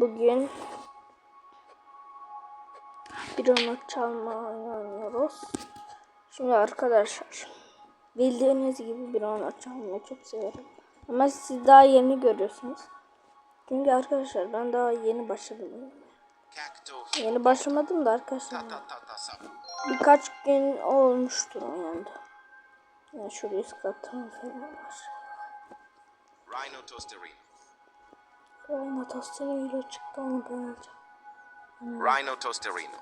Bugün bir onu çalma oynuyoruz. Şimdi arkadaşlar bildiğiniz gibi bir onu çalmayı çok severim. Ama siz daha yeni görüyorsunuz. Çünkü arkadaşlar ben daha yeni başladım. Yeni başlamadım da arkadaşlar. Birkaç gün olmuştur oyunda. Yani şuraya skatım falan var. Rhino Tosterino. Oyuna tostunu ile çıktı onu ben alacağım. Rhino Tosterino.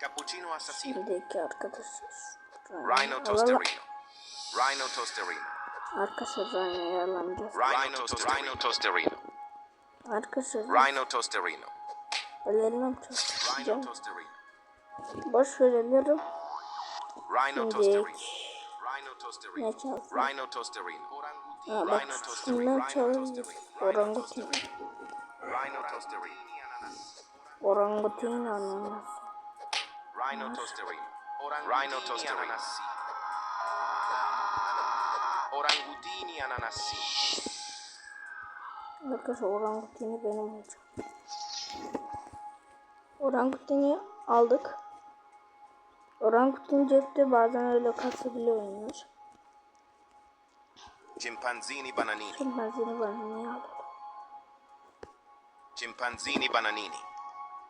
Cappuccino assassino. Şimdiki arkadaşlar. Rhino. Tosterino. Rhino Tosterino. Arkadaşlar Rhino'yu alamayacağız. Rhino Tosterino. Rhino Tosterino. Arkadaşlar Rhino Tosterino. ellerim Rhino. Tosterino. Boş verelim. Rhino Tosterino. Rhino Tosterino. Rhino Tosterino. Ha bak şundan Tosterino. çalabilir. Orangutin. Rhino Tosterino. Orangutin ananas. Rhino Tosterino. Rhino Tosterino. Orangutini ananassi. Arkadaşlar orangutini benim olacak. Orangutini aldık. Orangutin cepte bazen öyle kasabiliyor oynuyor. Chimpanzini bananini. Şimpanzini bana niye aldık? Chimpanzini bananini.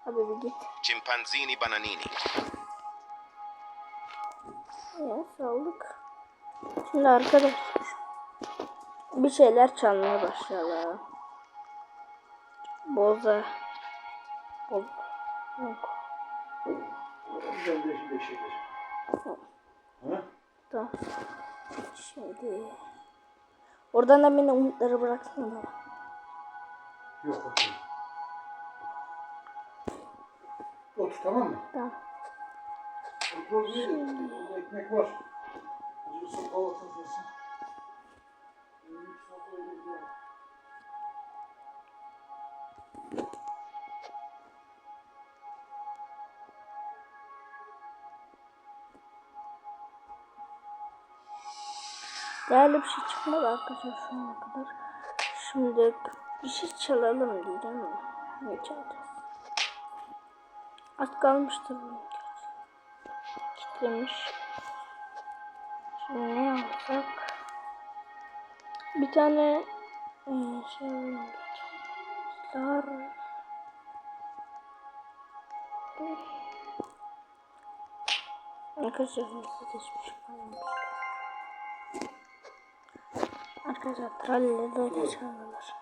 Hadi bir git. Chimpanzini bananini. Evet aldık. Şimdi arkadaşlar bir şeyler çalmaya başlayalım. Boza. Boz. Yok. Tamam. Şimdi. Oradan da beni umutları bıraksana bana. Yok bakayım. Otur tamam mı? Tamam. Otur değil. Burada ekmek var. Acı bir sopa Değerli bir şey çıkmadı arkadaşlar şu ana kadar. Şimdi bir şey çalalım diyeceğim mi? Ne çalacağız? Az kalmıştır bunun. Kitlemiş. Şimdi ne alsak? Bir tane e, şey. Star. Arkadaşlar hızlı hiçbir şey kalmamış. Arkadaşlar tralleri de öyle çalıyorlar.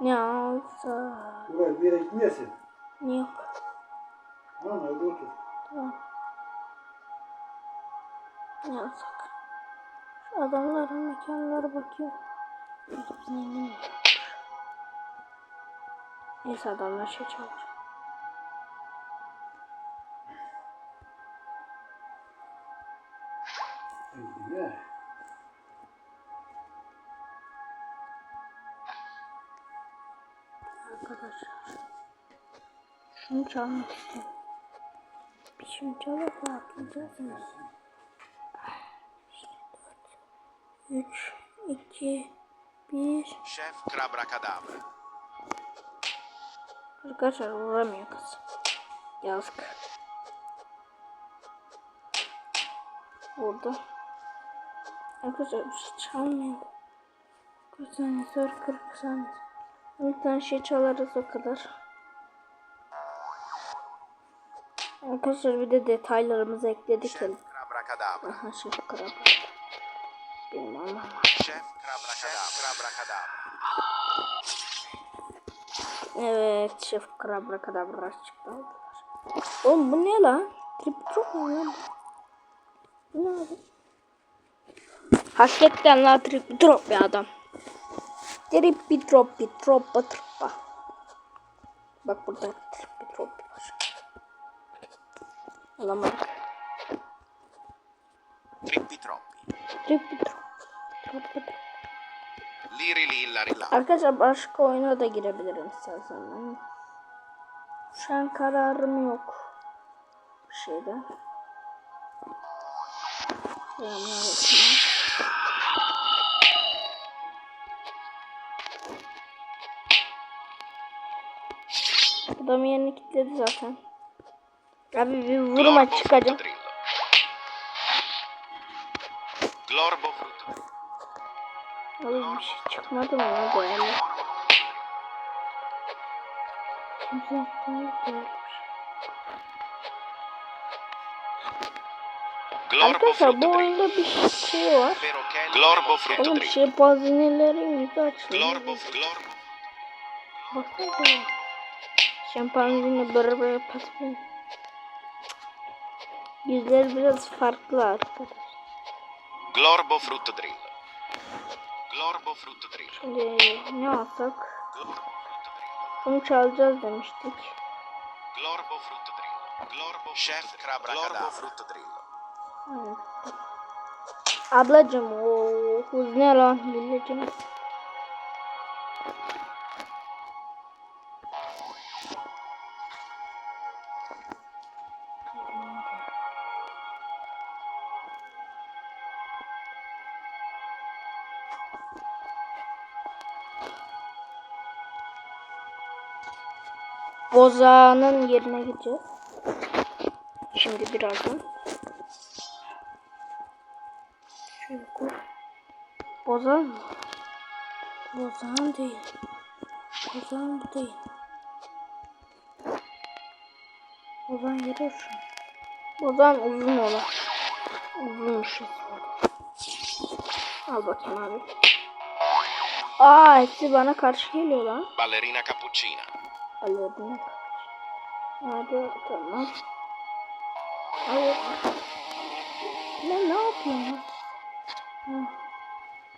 Ne alsa Buraya bir yere gitmeyesin. ne yok. Tamam mı? Evde otur. Tamam. Ne alsak? Şu adamların mekanlara bakıyor. Zengin? Neyse adamlar şey çalacak. Arkadaşlar. Şunu çalmak istiyorum. Bir şunu çalıp rahatlayacaksınız. 3, 2, 1. Chef Crabrakadabra. Arkadaşlar vuramıyor kız. Yazık. Vurdu. Arkadaşlar bir şey çalmıyor. 40 saniyesi var 40 saniyesi. 10 tane şey çalarız o kadar. Arkadaşlar bir de detaylarımızı ekledik. Chef Crabrakadabra. Aha şey kral. Benim anlamam. Chef Crabrakadabra. Evet şef krabra kadabra çıktı. Oğlum bu ne lan? Trip çok mu lan? Bu ne abi? Hakikaten la trip drop bir adam. Trip bir drop bir drop bir. Bak burada trip bir drop var. Alamadık. Trip bir drop. Bir drop. Arkadaşlar başka oyuna da girebilirim istersen. Şu an kararım yok. Bir şeyden. Selamünaleyküm. Adam yerini kilitledi zaten. Abi bir vurma çıkacağım. Glorbo Abi bir şey çıkmadı mı ya böyle? Arkadaşlar bu oyunda bir şey var. Oğlum şey bazinelerin yüzü açılıyor. Baksana. Şempanzini böyle böyle patlatıyor. Yüzleri biraz farklı arkadaşlar. Glorbo fruttodrillo. Glorbo fruttodrillo. Şimdi ne alsak? Bunu çalacağız demiştik. Glorbo fruttodrillo. Glorbo Chef Glorbo fruttodrillo. Aynen. Ablacım o hız ne lan bileceğim. Bozağının yerine gideceğiz. Şimdi birazdan. Şöyle koy. Bozan mı? Bozan değil. Bozan bu değil. Bozan yeri şu. Bozan uzun olan. Uzunmuş. Al bakayım abi. Aa hepsi bana karşı geliyor lan. Ballerina cappuccina. Alıyorum. Hadi tamam. Hayır. Ne ne yapıyorsun?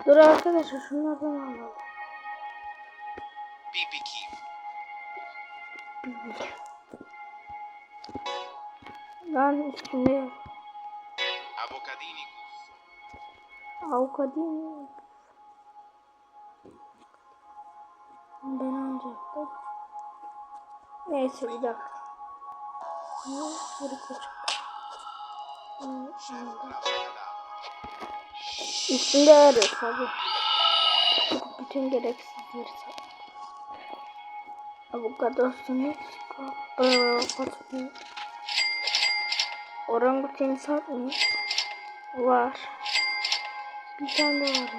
Dur arkadaşlar şunlardan alalım. BBQ. Lan üstünde Avocadini guffo. avukadın. Ben alacaktım. Neyse bir dakika. Üstünde arıyor tabi. Bütün gereksizleri Meksiko. Avokado. Orangutan satmıyor. Var. Bir tane var.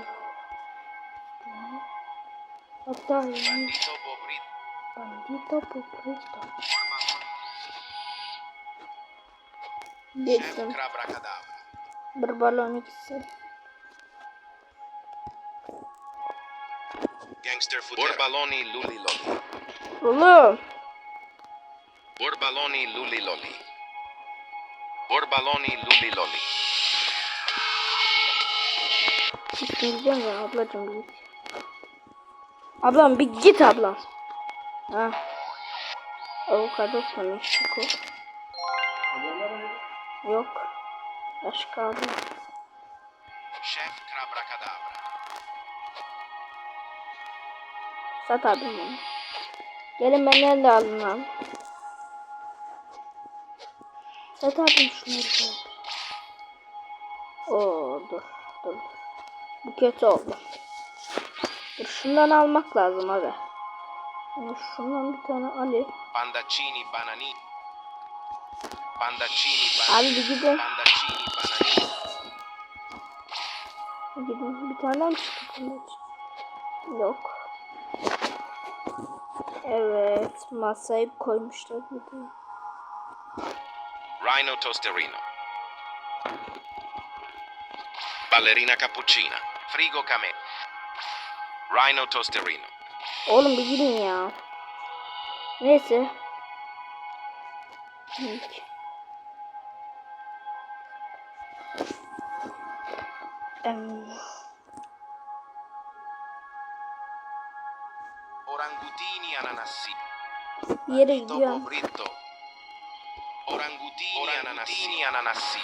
Hatta yani Bandito poprito. Chef Geçtim. Bir balon ikisi. Gangster food. Borbaloni luli loli. Oğlum. Borbaloni luli loli. Borbaloni luli loli. Gideceğim ya ablacım git. Ablam bir git ablam. Ha. Avokado Meksiko. Yok. Başka abi. Chef Abracadabra. Sat abim bunu. Gelin benden de alın lan. Sat abim şunları. Oo dur dur. Bu kötü oldu. Dur şundan almak lazım abi. Yani şundan bir tane alayım. Pandaccini banani. Pandaccini Abi banani. bir gidin. Pandaccini banani. Gidin. Bir tane mi çıktı? Yok. Evet. Masayı koymuşlar burada. Rhino Tosterino. Ballerina cappuccina. Frigo camé. Rhino Tosterino. Oğlum bir gidin ya. Neyse. Orangutini ananassi. yere gidiyor. Orangutini, ananassi. ananassi.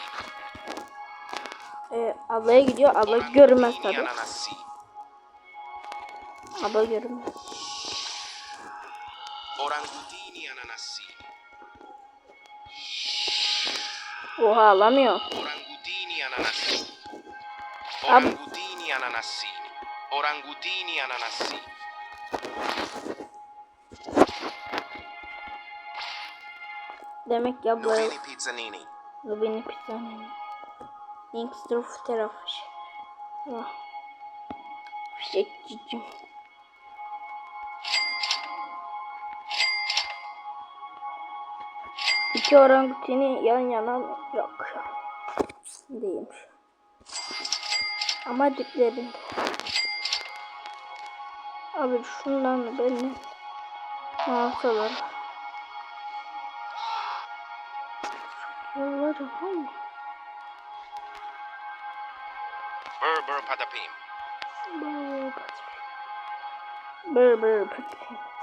Ee, ablaya gidiyor. Abla görmez Orangutini Abla görmez. Orangutini ananassini. Oha alamıyor. Orangutini ananassini. Ab- Orangutini ananassini. Orangutini ananassini. Demek ki abla Nuvini pizzanini. Lubini pizzanini. Inkster tarafı. Ah. Fişekçicim. İki orangutini yan yana mı? Yok. Değilmiş. Ama diplerinde. Abi şundan beni ne yapsalar. Yolları ama. Berber padapim. Bır bır bır bır. Dur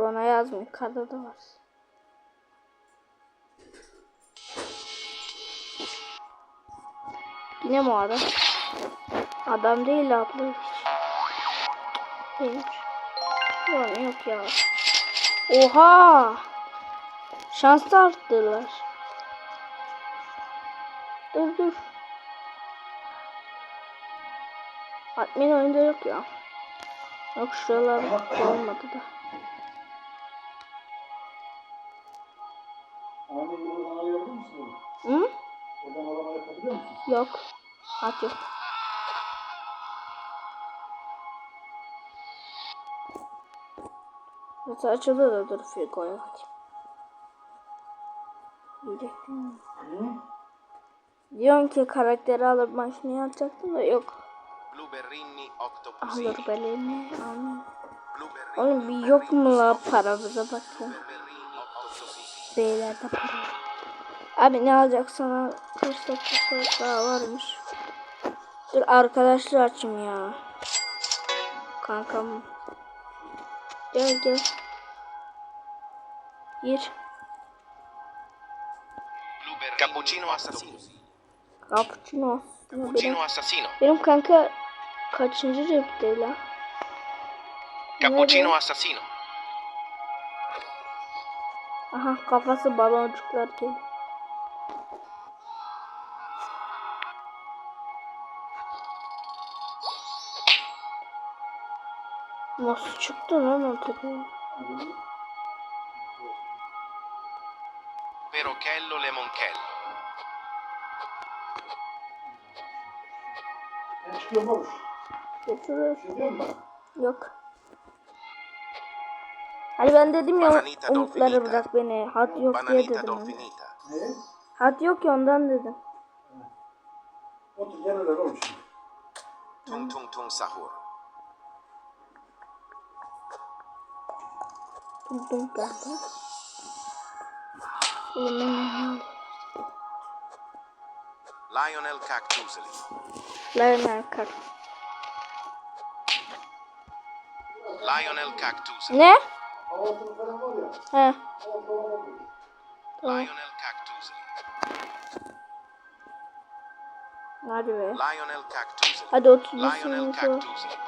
ona yazmayın. Karda da var. Yine mi adam? Adam değil abla hiç. Değilmiş. Yok yok ya. Oha! Şans da arttılar. Dur dur. Admin oyunda yok ya. Yok şuralar olmadı da. Yok. At yok. Nasıl da dur Frigo'ya bakayım. Diyorsun ki karakteri alıp makineye atacaktım da yok. Blueberrini octopusini. Alır belini almıyor. Blueberrini Oğlum bir yok mu la paramıza. Blueberrini octopusini. Beylerde para. Abi ne alacaksan al. Kaç dakika daha varmış. Dur arkadaşlar açayım ya. Kankam. Gel gel. Gir. Cappuccino assassino. Cappuccino. Cappuccino assassino. benim kanka kaçıncı repte la? Cappuccino Nerede? assassino. Aha kafası baloncuklar geliyor. Nasıl çıktı lan o tepeye? Perochello lemonchello. Ben çıkıyorum. Götürür. Musun? Yok. Hani ben dedim ya Bananita umutları bırak beni. Hat yok diye Bananita dedim. hani. dolfinita. Ne? Hat yok ya ondan dedim. Otur gel öyle şimdi. Tung tung tung sahur. Dum dum geldi. Oğlum ben ne Lionel cactuseli. Lionel Kart. Lionel cactuseli. Ne? He. Lionel cactuseli. Hadi be. Lionel cactuseli. Hadi 31 Lionel cactuseli.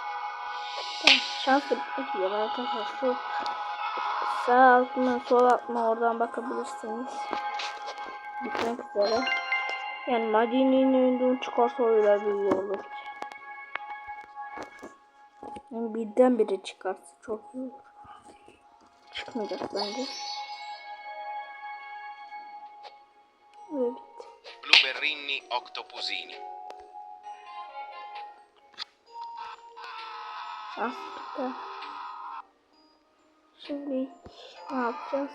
Şans da arkadaşlar. Şu sağ altına sol altına oradan bakabilirsiniz. Bitmek üzere. Yani Madine'nin önünden çıkarsa öyle bir olur. Yani birden biri çıkarsa çok iyi olur. Çıkmayacak bence. Ve bitti. Blueberrini octopusini. Şans bitti. Şimdi ne yapacağız?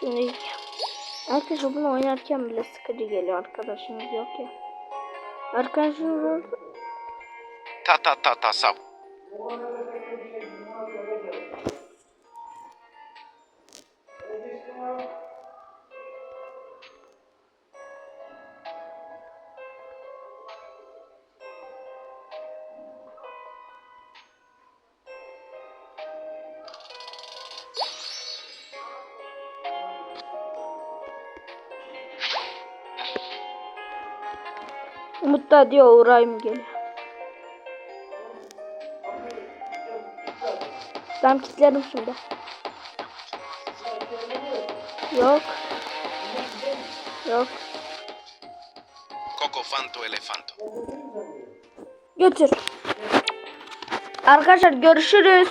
Şimdi Arkadaşlar bunu oynarken bile sıkıcı geliyor arkadaşımız yok ya. Arkadaşımız Ta ta ta ta sa. Umut da diyor uğrayayım geliyor. Tamam kilitlerim şimdi. Yok. Yok. Coco fanto elefanto. Götür. Arkadaşlar görüşürüz.